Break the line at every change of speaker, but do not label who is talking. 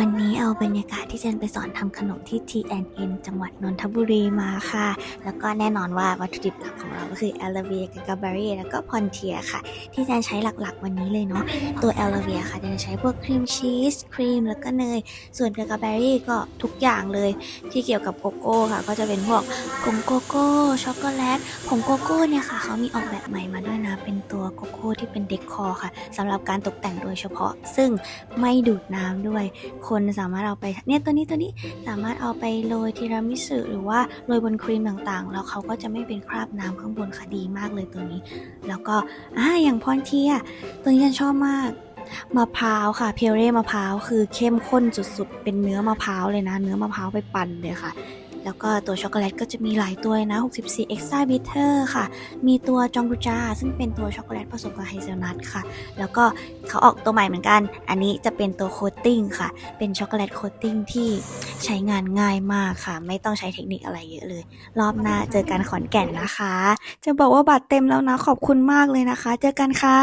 วันนี้เอาบรรยากาศที่เจนไปสอนทำขนมที่ TNN จังหวัดนนทบุรีมาค่ะ แล้วก็แน่นอนว่าวัตถุดิบหลักของเราก็คือ a l ลเวียกับกาบารีแล้วก็พอนเทียค่ะ ที่เจนใช้หลักๆ วันนี้เลยเนาะ ตัว a l ลเวียค่ะเจนจะใช้พวกครีมชีส ครีมแล้วก็เนย ส่วนกาบารีก็ทุกอย่างเลยที่เกี่ยวกับโกโก้ค่ะ ก็จะเป็นพวกผงโกโก้ ช็อกโกแลต ผงโกโก้เนี่ยค่ะเขามีออกแบบใหม่มาด้วยนะ เป็นตัวโกโก้ที่เป็นเดคอร์ค่ะสำหรับการตกแต่งโดยเฉพาะ ซึ่งไม่ดูดน้ำด้วยคนสามารถเอาไปเนี่ยตัวนี้ตัวนี้สามารถเอาไปโรยทีรามิสุหรือว่าโรยบนครีมต่างๆ แล้วเขาก็จะไม่เป็นคราบน้ำข้างบนค่ะดีมากเลยตัวนี้ แล้วก็อ่าอย่างพรเทียตัวนี้ฉันชอบมากมะพร้าวค่ะเพลเร่มะพร้าวคือเข้มข้นสุดๆ เป็นเนื้อมะพร้าวเลยนะ เนื้อมะพร้าวไปปั่นเลยค่ะ แล้วก็ตัวช็อกโกแลตก็จะมีหลายตัวนะ 64 extra bitter ค่ะ มีตัวจองกุจา ซึ่งเป็นตัวช็อกโกแลตผสมกับไฮเซลนัทค่ะ แล้วก็เขาออกตัวใหม่เหมือนกัน อันนี้จะเป็นตัวโคตติ้งค่ะ เป็นช็อกโกแลตโคตติ้งที่ใช้งานง่ายมากค่ะ ไม่ต้องใช้เทคนิคอะไรเยอะเลย รอบหน้าเจอกันขอนแก่นนะคะ จะบอกว่าบัตรเต็มแล้วนะ ขอบคุณมากเลยนะคะ เจอกันค่ะ